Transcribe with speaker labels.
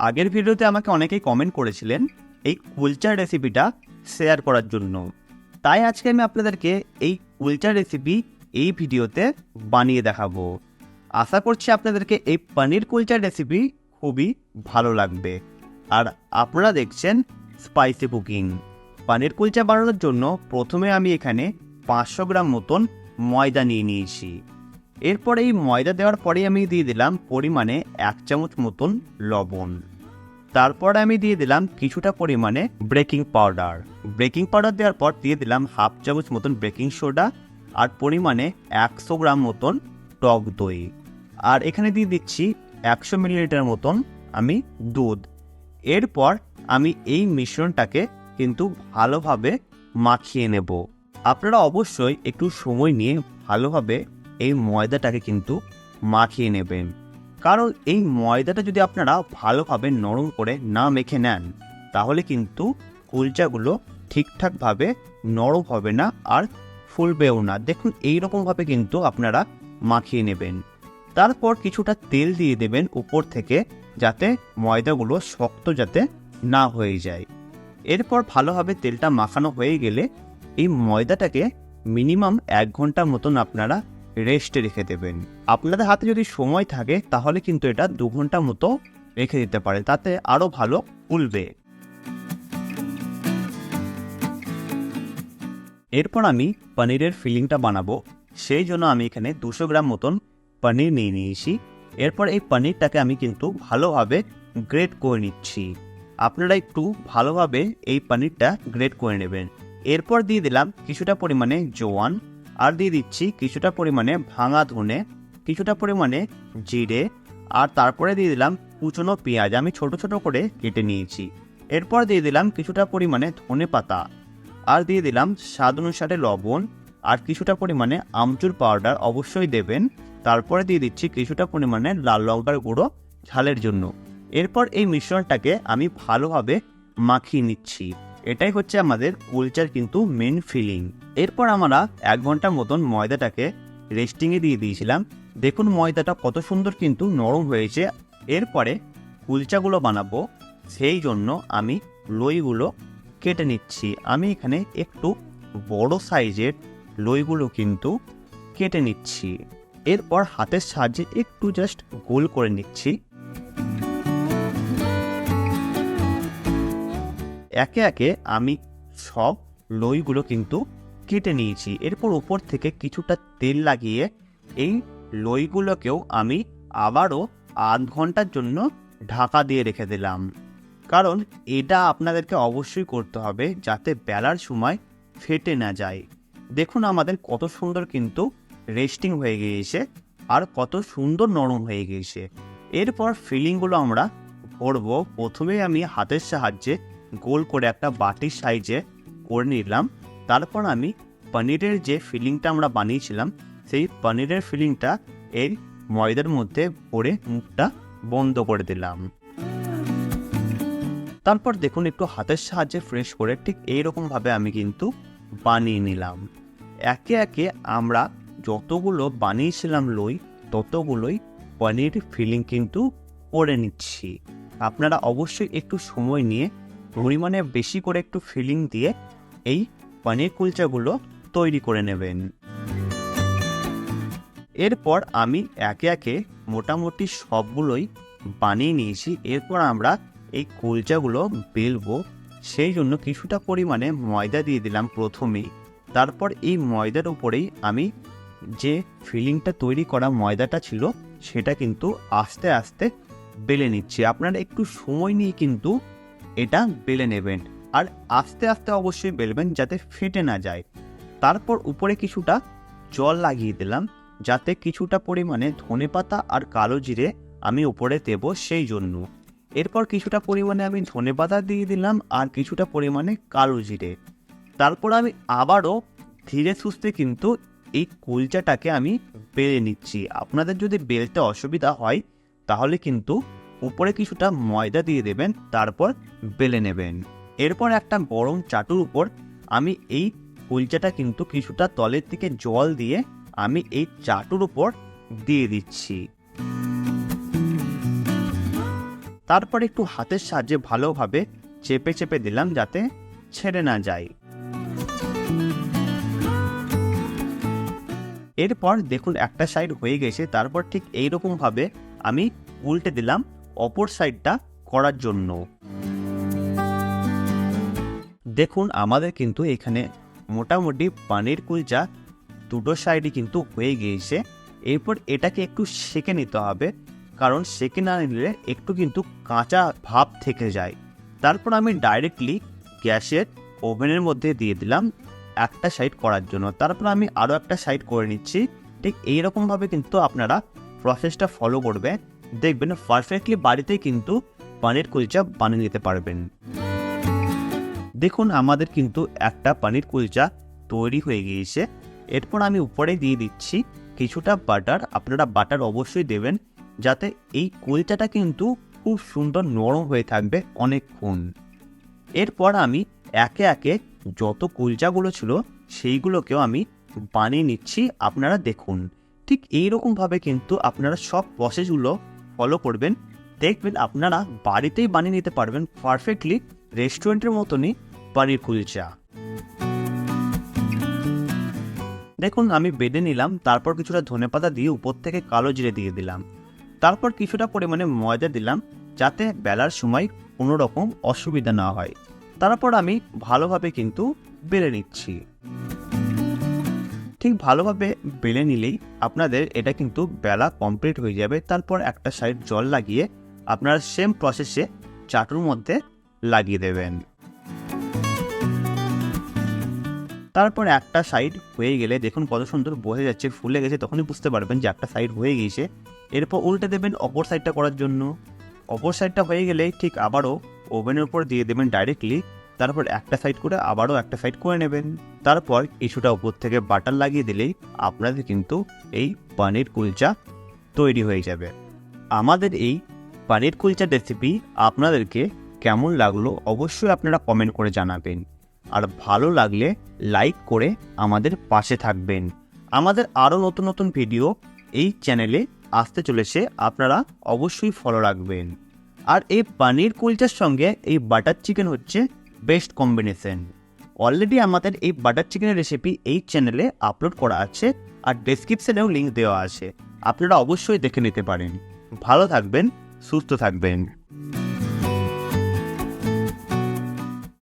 Speaker 1: আগের ভিডিওতে আমাকে অনেকেই কমেন্ট করেছিলেন এই কুলচার রেসিপিটা শেয়ার করার জন্য। তাই আজকে আমি আপনাদেরকে এই কুলচা রেসিপি এই ভিডিওতে বানিয়ে দেখাবো। আশা করছি আপনাদেরকে এই পনির কুলচার রেসিপি খুবই ভালো লাগবে। আর আপনারা দেখছেন স্পাইসি কুকিং পনির কুলচা বানানোর জন্য প্রথমে আমি এখানে পাঁচশো গ্রাম মতন ময়দা নিয়ে নিয়েছি। এরপর এই ময়দা দেওয়ার পরে আমি দিয়ে দিলাম পরিমাণে এক চামচ মতন লবণ। তারপর আমি দিয়ে দিলাম কিছুটা পরিমাণে বেকিং পাউডার। বেকিং পাউডার দেওয়ার পর দিয়ে দিলাম হাফ চামচ মতন বেকিং সোডা আর পরিমাণে একশো গ্রাম মতন টক দই। আর এখানে দিয়ে দিচ্ছি একশো মিলিলিটার মতন আমি দুধ। এরপর আমি এই মিশ্রণটাকে কিন্তু ভালোভাবে মাখিয়ে নেব। আপনারা অবশ্যই একটু সময় নিয়ে ভালোভাবে এই ময়দাটাকে কিন্তু মাখিয়ে নেবেন। কারণ এই ময়দাটা যদি আপনারা ভালোভাবে নরম করে না মেখে নেন, তাহলে কিন্তু কুলচাগুলো ঠিকঠাকভাবে নরম হবে না আর ফুলবেও না। দেখুন এই রকমভাবে কিন্তু আপনারা মাখিয়ে নেবেন। তারপর কিছুটা তেল দিয়ে দেবেন উপর থেকে যাতে ময়দাগুলো শক্ত যাতে না হয়ে যায়। এরপর ভালোভাবে তেলটা মাখানো হয়ে গেলে এই ময়দাটাকে মিনিমাম এক ঘণ্টার মতন আপনারা রেস্টে রেখে দেবেন। আপনাদের হাতে যদি সময় থাকে, তাহলে কিন্তু এটা দু ঘণ্টা মতো রেখে দিতে পারে তাতে আরও ভালো ফুলবে। এরপর আমি পনিরের ফিলিংটা বানাবো। সেই জন্য আমি এখানে দুশো গ্রাম মতন পনির নিয়ে নিয়েছি। এরপর এই পনিরটাকে আমি কিন্তু ভালোভাবে গ্রেড করে নিচ্ছি। আপনারা একটু ভালোভাবে এই পনিরটা গ্রেড করে নেবেন। এরপর দিয়ে দিলাম কিছুটা পরিমাণে জোয়ান। আর দিয়ে দিচ্ছি কিছুটা পরিমাণে ভাঙা ধনে, কিছুটা পরিমাণে জিরে, আর তারপরে দিয়ে দিলাম কুচনো পেঁয়াজ। আমি ছোট ছোট করে কেটে নিয়েছি। এরপর দিয়ে দিলাম কিছুটা পরিমাণে ধনে পাতা। আর দিয়ে দিলাম স্বাদ অনুসারে লবণ, আর কিছুটা পরিমাণে আমচুর পাউডার অবশ্যই দেবেন। তারপরে দিয়ে দিচ্ছি কিছুটা পরিমাণে লাল লঙ্কার গুঁড়ো ঝালের জন্য। এরপর এই মিশ্রণটাকে আমি ভালোভাবে মাখিয়ে নিচ্ছি। এটাই হচ্ছে আমাদের কুলচার কিন্তু মেন ফিলিং এরপর আমরা এক ঘণ্টার মতন ময়দাটাকে রেস্টিংয়ে দিয়ে দিয়েছিলাম। দেখুন ময়দাটা কত সুন্দর কিন্তু নরম হয়েছে। এরপরে কুলচাগুলো বানাবো, সেই জন্য আমি লইগুলো কেটে নিচ্ছি। আমি এখানে একটু বড় সাইজের লইগুলো কিন্তু কেটে নিচ্ছি। এরপর হাতের সাহায্যে একটু জাস্ট গোল করে নিচ্ছি। একে একে আমি সব লইগুলো কিন্তু কেটে নিয়েছি। এরপর উপর থেকে কিছুটা তেল লাগিয়ে এই লইগুলোকেও আমি আবারও আধ ঘণ্টার জন্য ঢাকা দিয়ে রেখে দিলাম। কারণ এটা আপনাদেরকে অবশ্যই করতে হবে যাতে বেলার সময় ফেটে না যায়। দেখুন আমাদের কত সুন্দর কিন্তু রেস্টিং হয়ে গিয়েছে আর কত সুন্দর নরম হয়ে গিয়েছে। এরপর ফিলিংগুলো আমরা ভরবো। প্রথমে আমি হাতের সাহায্যে গোল করে একটা বাটির সাইজে করে নিলাম। তারপর আমি পনিরের যে ফিলিংটা আমরা বানিয়েছিলাম, সেই পনিরের ফিলিংটা এই ময়দার মধ্যে ভরে মুখটা বন্ধ করে দিলাম। তারপর দেখুন একটু হাতের সাহায্যে ফ্রেশ করে ঠিক এইরকমভাবে আমি কিন্তু বানিয়ে নিলাম। একে একে আমরা যতগুলো বানিয়েছিলাম লই, ততগুলোই পনির ফিলিং কিন্তু করে নিচ্ছি। আপনারা অবশ্যই একটু সময় নিয়ে পরিমাণে বেশি করে একটু ফিলিং দিয়ে এই পনির কুলচাগুলো তৈরি করে নেবেন। এরপর আমি একে একে মোটামুটি সবগুলোই বানিয়ে নিয়েছি। এরপর আমরা এই কুলচাগুলো বেলবো। সেই জন্য কিছুটা পরিমাণে ময়দা দিয়ে দিলাম প্রথমেই। তারপর এই ময়দার উপরেই আমি যে ফিলিংটা তৈরি করা ময়দাটা ছিল, সেটা কিন্তু আস্তে আস্তে বেলে নিচ্ছি। আপনারা একটু সময় নিয়ে কিন্তু এটা বেলে নেবেন। আর আস্তে আস্তে অবশ্যই বেলবেন যাতে ফেটে না যায়। তারপর উপরে কিছুটা জল লাগিয়ে দিলাম, যাতে কিছুটা পরিমাণে ধনেপাতা আর কালো জিরে আমি উপরে দেব সেই জন্য। এরপর কিছুটা পরিমাণে আমি ধনেপাতা দিয়ে দিলাম আর কিছুটা পরিমাণে কালো জিরে। তারপর আমি আবারও ধীরে সুস্থে কিন্তু এই কুলচাটাকে আমি বেলে নিচ্ছি। আপনাদের যদি বেলতে অসুবিধা হয়, তাহলে কিন্তু উপরে কিছুটা ময়দা দিয়ে দেবেন, তারপর বেলে নেবেন। এরপর একটা গরম চাটুর উপর আমি এই কুলচাটা কিন্তু কিছুটা তলের দিকে জল দিয়ে আমি এই চাটুর উপর দিয়ে দিচ্ছি। তারপর একটু হাতের সাহায্যে ভালোভাবে চেপে চেপে দিলাম যাতে ছেড়ে না যায়। এরপর দেখুন একটা সাইড হয়ে গেছে, তারপর ঠিক এইরকমভাবে আমি উল্টে দিলাম অপর সাইডটা করার জন্য। দেখুন, আমাদের কিন্তু এখানে মোটামুটি পানির কুলচা দুটো সাইডই কিন্তু হয়ে গিয়েছে। এরপর এটাকে একটু সেকে নিতে হবে, কারণ সেকে না নিলে একটু কিন্তু কাঁচা ভাব থেকে যায়। তারপর আমি ডাইরেক্টলি গ্যাসের ওভেনের মধ্যে দিয়ে দিলাম একটা সাইড করার জন্য। তারপর আমি আরও একটা সাইড করে নিচ্ছি। ঠিক এইরকমভাবে কিন্তু আপনারা প্রসেসটা ফলো করবে দেখবেন পারফেক্টলি বাড়িতেই কিন্তু পানির কুলচা বানিয়ে নিতে পারবেন। দেখুন আমাদের কিন্তু একটা পানির কুলচা তৈরি হয়ে গিয়েছে। এরপর আমি উপরে দিয়ে দিচ্ছি কিছুটা বাটার। আপনারা বাটার অবশ্যই দেবেন যাতে এই কুলচাটা কিন্তু খুব সুন্দর নরম হয়ে থাকবে অনেকক্ষণ। এরপর আমি একে একে যত কুলচাগুলো ছিল সেইগুলোকেও আমি বানিয়ে নিচ্ছি। আপনারা দেখুন, ঠিক এইরকমভাবে কিন্তু আপনারা সব প্রসেসগুলো ফলো করবেন। দেখবেন আপনারা বাড়িতেই বানিয়ে নিতে পারবেন পারফেক্টলি রেস্টুরেন্টের মতনই পানির কুলচা। দেখুন, আমি বেঁধে নিলাম, তারপর কিছুটা ধনেপাতা দিয়ে উপর থেকে কালো জিরে দিয়ে দিলাম। তারপর কিছুটা পরিমাণে ময়দা দিলাম, যাতে বেলার সময় কোনো রকম অসুবিধা না হয়। তারপর আমি ভালোভাবে কিন্তু বেড়ে নিচ্ছি। ঠিক ভালোভাবে বেলে নিলেই আপনাদের এটা কিন্তু বেলা কমপ্লিট হয়ে যাবে। তারপর একটা সাইড জল লাগিয়ে আপনারা সেম প্রসেসে চাটুর মধ্যে লাগিয়ে দেবেন। তারপর একটা সাইড হয়ে গেলে দেখুন কত সুন্দর বোঝা যাচ্ছে, ফুলে গেছে, তখনই বুঝতে পারবেন যে একটা সাইড হয়ে গিয়েছে। এরপর উল্টে দেবেন অপর সাইডটা করার জন্য। অপর সাইডটা হয়ে গেলে ঠিক আবারও ওভেনের উপর দিয়ে দেবেন ডাইরেক্টলি তারপর একটা সাইড করে আবারও একটা সাইড করে নেবেন। তারপর কিছুটা উপর থেকে বাটার লাগিয়ে দিলেই আপনাদের কিন্তু এই পানির কুলচা তৈরি হয়ে যাবে। আমাদের এই পানির কুলচার রেসিপি আপনাদেরকে কেমন লাগল অবশ্যই আপনারা কমেন্ট করে জানাবেন। আর ভালো লাগলে লাইক করে আমাদের পাশে থাকবেন। আমাদের আরও নতুন নতুন ভিডিও এই চ্যানেলে আসতে চলেছে, আপনারা অবশ্যই ফলো রাখবেন। আর এই পানির কুলচার সঙ্গে এই বাটার চিকেন হচ্ছে বেস্ট কম্বিনেশন অলরেডি আমাদের এই বাটার চিকেনের রেসিপি এই চ্যানেলে আপলোড করা আছে আর ডেসক্রিপশনেও লিঙ্ক দেওয়া আছে। আপনারা অবশ্যই দেখে নিতে পারেন। ভালো থাকবেন, সুস্থ থাকবেন।